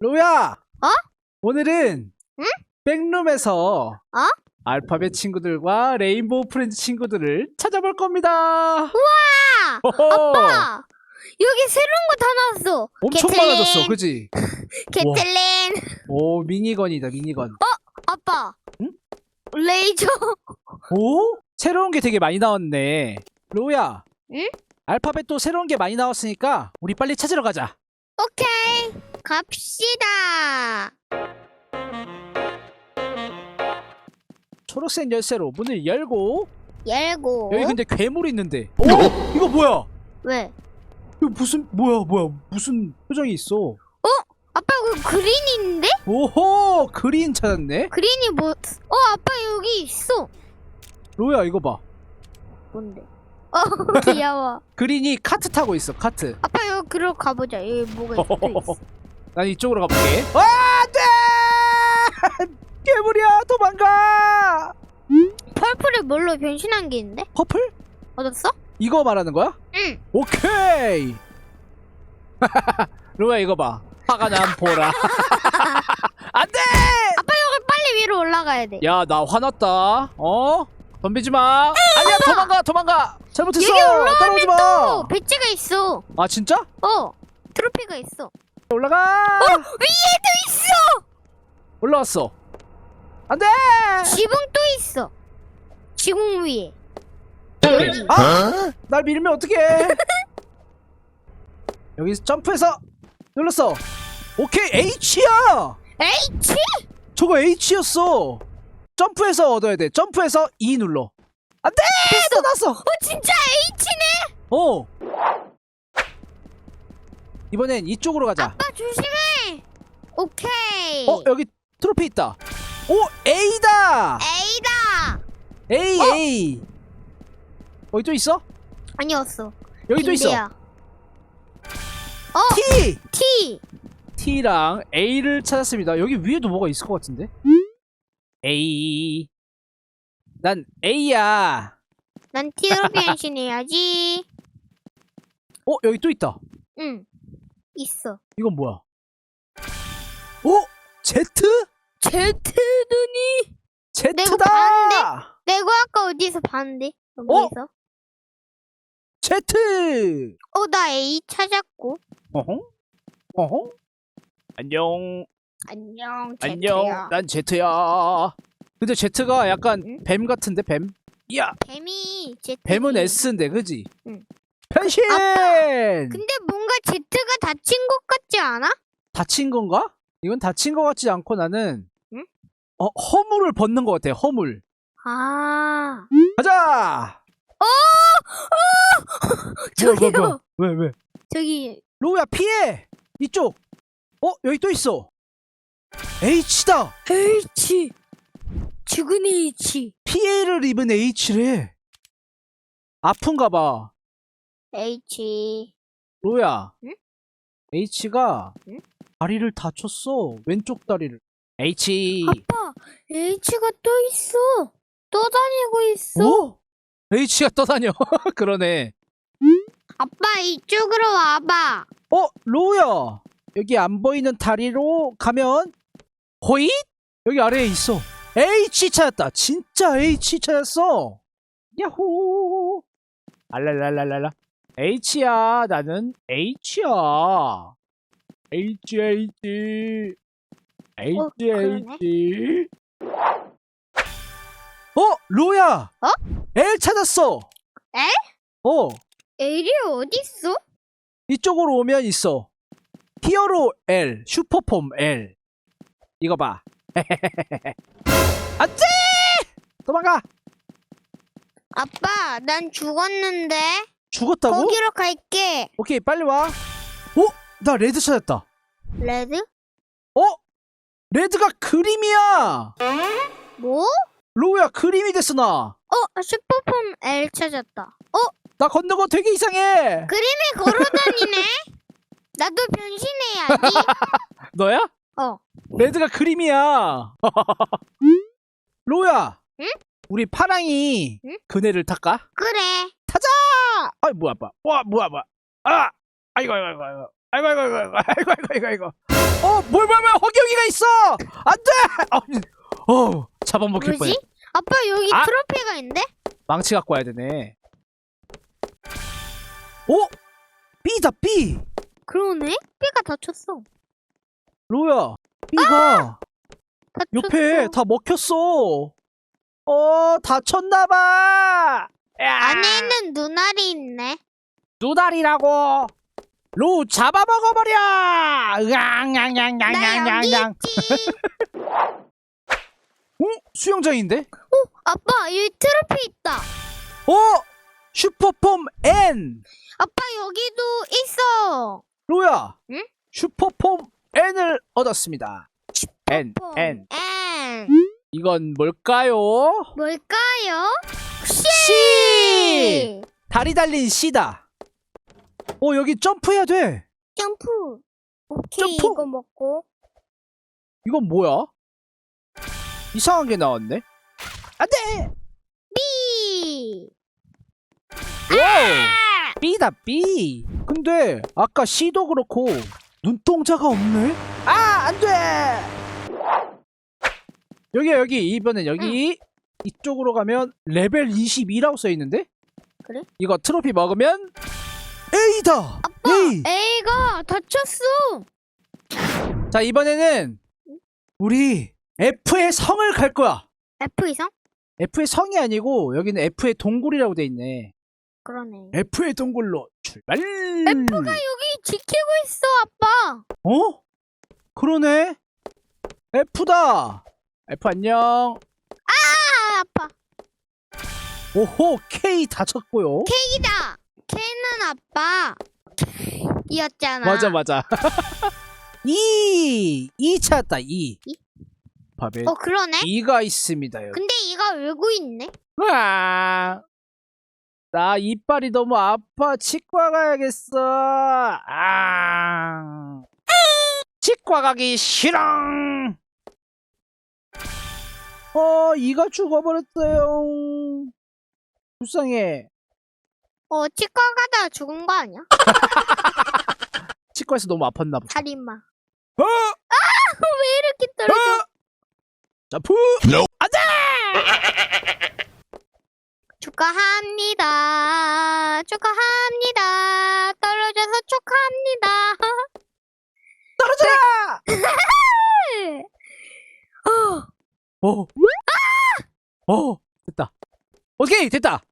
로야! 어? 오늘은 응? 백룸에서 어? 알파벳 친구들과 레인보우 프렌즈 친구들을 찾아볼 겁니다. 우와! 호호! 아빠! 여기 새로운 거 다 나왔어. 엄청 게틀린. 많아졌어, 그지? 게틀린. 오, 미니건이다, 미니건. 아빠. 응? 레이저. 오? 새로운 게 되게 많이 나왔네. 로야. 응? 알파벳도 새로운 게 많이 나왔으니까 우리 빨리 찾으러 가자. 오케이. 갑시다. 초록색 열쇠로 문을 열고 열고. 여기 근데 괴물이 있는데. 오! 이거 뭐야? 왜? 이거 무슨 뭐야 뭐야 무슨 표정이 있어? 아빠 그 그린이 있는데? 오호 그린 찾았네. 그린이 뭐? 어 아빠 여기 있어. 로야 이거 봐. 뭔데? 어 귀여워. 그린이 카트 타고 있어 카트. 아빠 여기 그러 가보자. 여기 뭐가 또 있어. 난 이쪽으로 가볼게. 와 안돼! 괴물이야 도망가. 펄플이 뭘로 변신한 게 있는데? 퍼플? 얻었어? 이거 말하는 거야? 응. 오케이. 로야 이거 봐. 화가 난 보라. 안돼! 아빠 여기 빨리 위로 올라가야 돼. 야 나 화났다. 어? 덤비지 마. 아니야 도망가 도망가. 잘못했어. 여기 올라가면 따라오지 마. 또 배지가 있어. 아 진짜? 어. 트로피가 있어. 올라가. 위에도 있어. 올라왔어. 안 돼. 지붕 또 있어. 지붕 위에. 아! 날 밀면 어떡해? 여기서 점프해서 눌렀어. 오케이 H야. H? 저거 H였어. 점프해서 얻어야 돼. 점프해서 E 눌러. 안돼. 떠났어. 어 진짜 H네. 어. 이번엔 이쪽으로 가자. 아빠 조심해. 오케이. 어 여기 트로피 있다. 오 A다. A다. A 어? A. 여기 또 있어? 아니었어. 여기 또 있어. 빈대야. T. T. T랑 A를 찾았습니다. 여기 위에도 뭐가 있을 것 같은데? A. 난 A야. 난 T로 변신해야지. 어, 여기 또 있다. 응. 있어. 이건 뭐야? 어? Z? Z더니. Z다! 내가 아까 어디서 봤는데? 여기서. Z! 어, 나 A 찾았고. 어허? 어허? 안녕. 안녕, 안녕. Z야. 난 Z야. 근데 Z가 약간 응? 뱀 같은데, 뱀? 야! 뱀이 Z. 뱀은 S인데, 그지? 응. 변신! 근데 뭔가 Z가 다친 것 같지 않아? 다친 건가? 이건 다친 것 같지 않고 나는 응? 어, 허물을 벗는 것 같아. 허물. 아. 가자. 저기요. 뭐야, 뭐야, 뭐야. 왜 왜? 저기 로우야 피해. 이쪽. 어 여기 또 있어. H다. H. 죽은 H. 피해를 입은 H래. 아픈가 봐. H. 로우야. 응? H가 응? 다리를 다쳤어. 왼쪽 다리를. H. 아빠, H가 또 있어. 떠다니고 있어. 어? H가 떠다녀. 그러네. 아빠 이쪽으로 와봐. 어, 로우야. 여기 안 보이는 다리로 가면 호잇? 여기 아래에 있어. H 찾았다. 진짜 H 찾았어. 야호. 알랄랄랄랄라. H야. 나는 H야. H H. H 어. H. 어, 로야. 어? L 찾았어. L? 어. L이 어딨어? 이쪽으로 오면 있어. 히어로 L, 슈퍼폼 L. 이거 봐. 안돼! 도망가. 아빠, 난 죽었는데. 죽었다고? 거기로 갈게. 오케이, 빨리 와. 어? 나 레드 찾았다. 레드? 어? 레드가 그림이야. 뭐? 로우야, 그림이 됐어 나. 어, 슈퍼폼 L 찾았다. 어, 나 걷는 거 되게 이상해. 그림이 걸어다니네? 나도 변신해야지. 너야? 어. 레드가 그림이야. 로우야. 응? 우리 파랑이 응? 그네를 탈까? 그래. 아, 뭐야, 뭐야. 와, 뭐야, 뭐야. 아! 아이고, 아이고, 아이고. 아이고. 아이고 아이고 아이고 아이고 아이고 아이고 아이고 어 뭘 뭘 뭘 허경이가 있어 안 돼 어, 어 잡아먹힐 뻔 뭐지? 아빠 여기 아! 트로피가 있는데? 망치 갖고 와야 되네 오 B다 B 그러네? 삐가 다쳤어. 로야 B가 다쳤어. 옆에 다 먹혔어 어 다쳤나봐 안에 있는 눈알이 있네. 누다리라고 로 잡아먹어버려 나 여기 으앙양양양양양양 있지. 어? 수영장인데? 아빠 여기 트로피 있다. 어? 슈퍼폼 N 아빠 여기도 있어. 로야 응? 슈퍼폼 N을 얻었습니다 N N N. 이건 뭘까요? 뭘까요? C 다리 달린 C다. 어 여기 점프해야 돼. 점프. 오케이 점프. 이거 먹고. 이건 뭐야? 이상한 게 나왔네. 안돼! B. 와우! B다 B 근데 아까 C도 그렇고 눈동자가 없네? 아 안돼! 여기야 여기. 이번엔 여기 이쪽으로 가면 레벨 22라고 써있는데 그래? 이거 트로피 먹으면 A다 아빠 A A가 다쳤어. 자 이번에는 우리 F의 성을 갈 거야 F 이상? F의 성이 아니고 여기는 F의 동굴이라고 돼 있네 그러네. F의 동굴로 출발 F가 여기 지키고 있어 아빠. 어? 그러네. F다. F 안녕. 아 아빠. 오호 K 다쳤고요. K다. K는 아빠. 이었잖아. 맞아 맞아. E 찾았다 E. 이? 밥에 어 그러네. E가 있습니다 여기. 근데 이가 울고 있네. 아, 나 이빨이 너무 아파. 치과 가야겠어. 아, 치과 가기 싫어. 어, 이가 죽어버렸어요. 불쌍해. 어 치과 가다 죽은 거 아니야? 치과에서 너무 아팠나 보다. 살인마. 어! 왜 이렇게 떨어져? 어! 점프! 축하합니다. 축하합니다. 떨어져서 축하합니다. 떨어져라! 어, 어. 어, 됐다. 오케이, 됐다.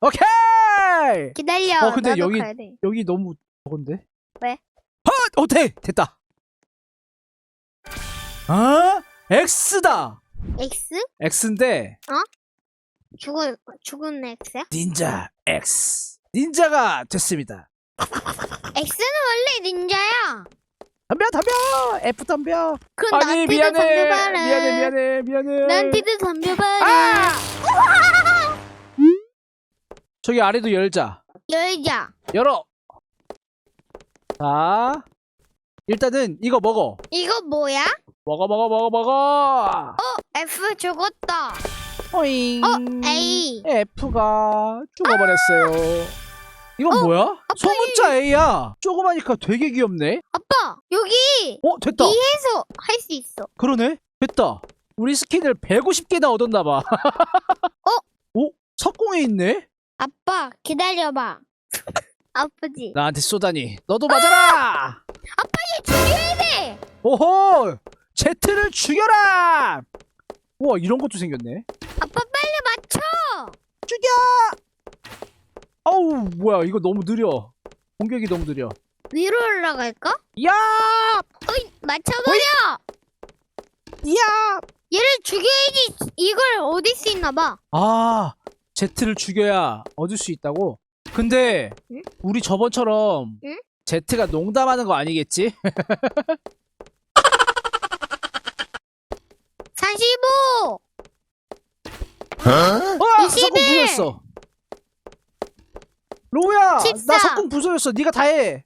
오케이! 기다려. 어, 근데 나도 여기- 가야 돼. 여기 너무 저건데? 왜? 헛! 어, 돼! 됐다. 아? X다! X? X인데, 죽은 죽은 X야? 닌자 X. 닌자가 됐습니다. X는 원래 닌자야. 덤벼, 덤벼! F 덤벼! 그럼 아니, 나한테도 미안해! 덤벼봐라. 미안해, 미안해, 미안해. 나한테도 덤벼봐라. 아! 저기 아래도 열자. 열자. 열어! 자, 일단은 이거 먹어. 이거 뭐야? 먹어, 먹어, 먹어, 먹어! F 죽었다. 오잉. 어, A. F가 죽어버렸어요. 이건 어, 뭐야? 소문자 A야. 조그마니까 되게 귀엽네. 아빠 여기 어, 됐다. 이해서 할 수 있어. 그러네. 됐다. 우리 스킨을 150개나 얻었나 봐. 어? 오? 석궁에 있네? 아빠 기다려봐. 아프지? 나한테 쏘다니. 너도 맞아라! 얘 죽여야 돼. 오호! 제트를 죽여라! 우와, 이런 것도 생겼네. 아빠 빨리 맞춰. 죽여! 아우, 뭐야, 이거 너무 느려. 공격이 너무 느려. 위로 올라갈까? 야! 어이 맞춰버려. 야! 얘를 죽여야지. 이걸 얻을 수 있나 봐. 아, 제트를 죽여야 얻을 수 있다고? 근데, 응? 우리 저번처럼, 응? 제트가 농담하는 거 아니겠지? 45. 어! 21. 석궁 부서졌어. 로우야! 14. 나 석궁 부서졌어. 네가 다 해.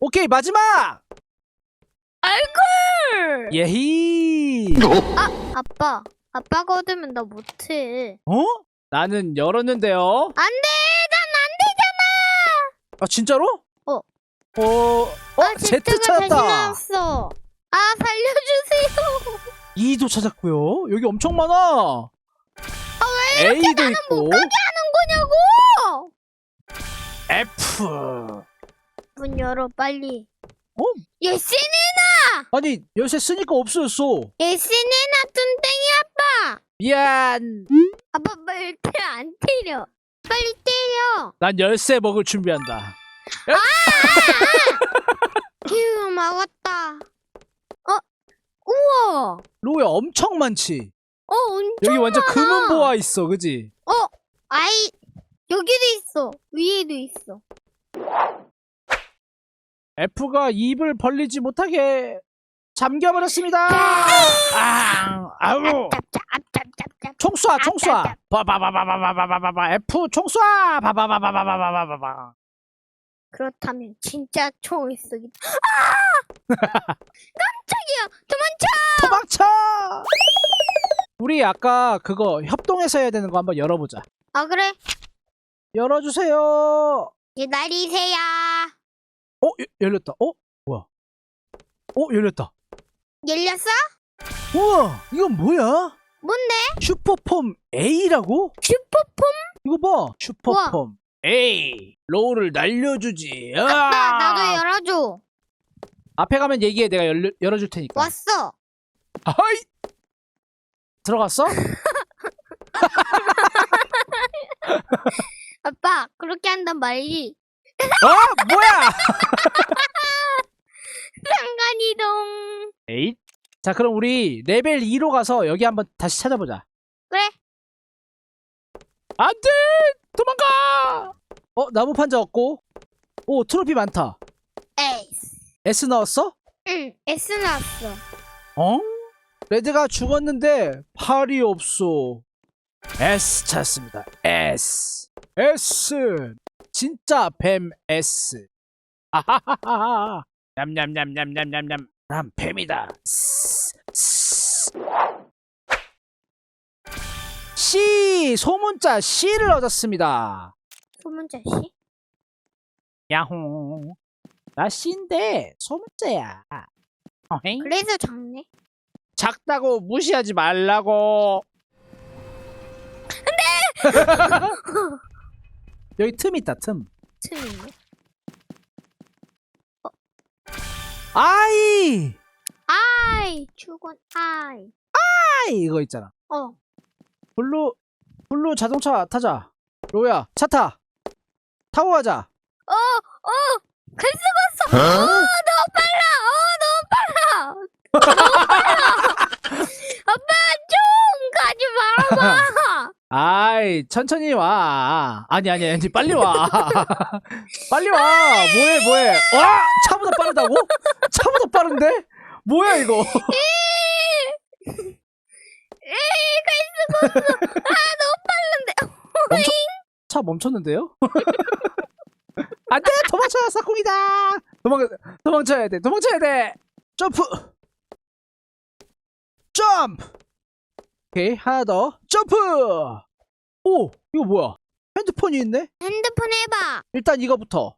오케이, 마지막! 얼굴. 예히! 아빠. 아빠가 얻으면 나 못해. 어? 나는 열었는데요. 안 돼. 난안 되잖아. 아, 진짜로? 어. 어, 어, 아, 다시 찾았다. 나왔어. 아, 살려주세요. 2도 찾았고요. 여기 엄청 많아. A도 있고 하는 거냐고! F. 문 열어, 빨리. 어? 예스네, 아니 열쇠 쓰니까 없어졌어. 예스네나 뚱땡이 아빠. 미안. 아빠 말안 때려. 빨리 때려. 난 열쇠 먹을 준비한다. 휴, 막았다. 어? 우와. 로야 엄청 많지. 어, 엄청 여기 완전 많아. 금은 보아 있어, 그지? 어, 아이, 여기도 있어. 위에도 있어. F가 입을 벌리지 못하게 잠겨버렸습니다. 아, 아우. 짭짭, 짭짭짭짭. 총 쏴, 총 쏴. 바바바바바바바바바. F 총 쏴. 바바바바바바바바바. 그렇다면 진짜 총을 쓰기. 아! 깜짝이야. 도망쳐. 도망쳐. 우리 아까 그거 협동해서 해야 되는 거 한번 열어보자. 아 그래? 열어주세요. 기다리세요. 어, 여- 열렸다. 어, 뭐야? 어, 열렸다. 열렸어? 우와, 이건 뭐야? 뭔데? 슈퍼폼 A라고? 슈퍼폼? 이거 봐. 슈퍼폼 A. 로우를 날려주지. 아빠 아! 나도 열어줘. 앞에 가면 얘기해. 내가 열, 열어줄 테니까. 왔어. 아이! 들어갔어? 아빠 그렇게 한단 말이지. 어, 뭐야? 상간이동. 에잇. 자, 그럼 우리 레벨 2로 가서 여기 한번 다시 찾아보자. 그래? 안 돼! 도망가! 어, 나무 판자 없고. 오, 트로피 많다. 에이스. S 나왔어? 응. S 나왔어. 어? 레드가 죽었는데 팔이 없어. S 찾습니다. S. S. 진짜 뱀 S. 아하하하. 냠냠냠냠냠냠냠. 난 뱀이다. 스, 스. C 소문자 C를 얻었습니다. 소문자 씨. 야호. 나 C인데 소문자야. 어헤잉? 그래서 작네. 작다고 무시하지 말라고. 여기 틈 있다 틈. 틈이네. 아이 아이 죽은 아이. 아이 이거 있잖아. 어. 블루 블루 자동차 타자. 로야 차 타. 타고 가자. 어, 어, 갈 수가 없어. 어, 너무 빨라. 어, 너무 빨라. 너무 빨라. 아빠 좀 가지 말아봐. 아이 천천히 와. 아니 아니 아니 빨리 와. 빨리 와. 뭐해 뭐해. 와 차보다 빠르다고? 차보다 빠른데? 뭐야 이거? 에이, 갈 수가 없어. 아, 너무 빠른데. 멈춰, 차 멈췄는데요? 안돼 도망쳐 사콩이다. 도망 도망쳐야 돼. 도망쳐야 돼. 점프. 점프. 오케이 하나 더 점프. 오 이거 뭐야? 핸드폰이 있네. 핸드폰 해봐. 일단 이거부터.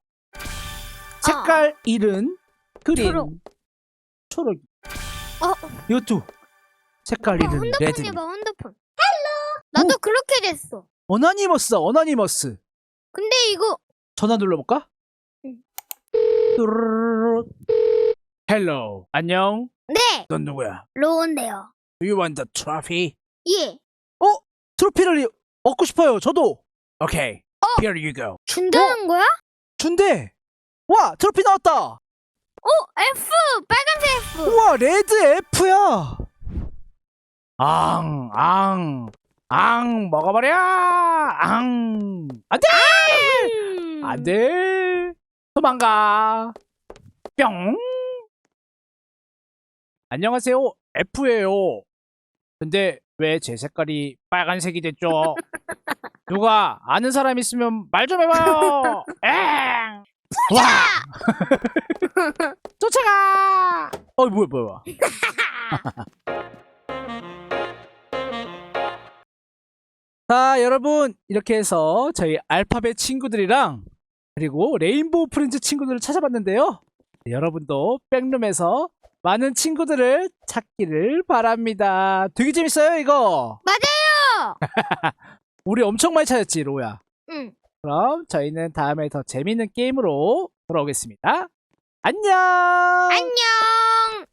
색깔 잃은 그린 초록. 초록. 어, 이것도 색깔 오빠 잃은 핸드폰 레드. 해봐, 핸드폰. 나도 그렇게 됐어. 어나니머스 어나니머스. 근데 이거 전화 눌러볼까? 응. 뚜루루루. 헬로. 안녕. 네, 넌 누구야? 로운데요. Do you want the trophy? 예, 트로피를 얻고 싶어요. 저도. 오케이. 어? Here you go. 준다는 거야? 준대. 와, 트로피 나왔다. 어, F, 빨간색 F. 우와, 레드 F야. 앙, 앙, 앙, 먹어버려. 앙. 안 돼! 음. 안 돼. 도망가. 뿅. 안녕하세요. F예요. 근데 왜 제 색깔이 빨간색이 됐죠? 누가 아는 사람 있으면 말 좀 해봐요. 엥. 와. 쫓아가. 어 뭐야 뭐야. 자 여러분 이렇게 해서 저희 알파벳 친구들이랑 그리고 레인보우 프렌즈 친구들을 찾아봤는데요. 네, 여러분도 백룸에서 많은 친구들을 찾기를 바랍니다. 되게 재밌어요, 이거. 맞아요. 우리 엄청 많이 찾았지, 로야. 응. 그럼 저희는 다음에 더 재밌는 게임으로 돌아오겠습니다. 안녕! 안녕.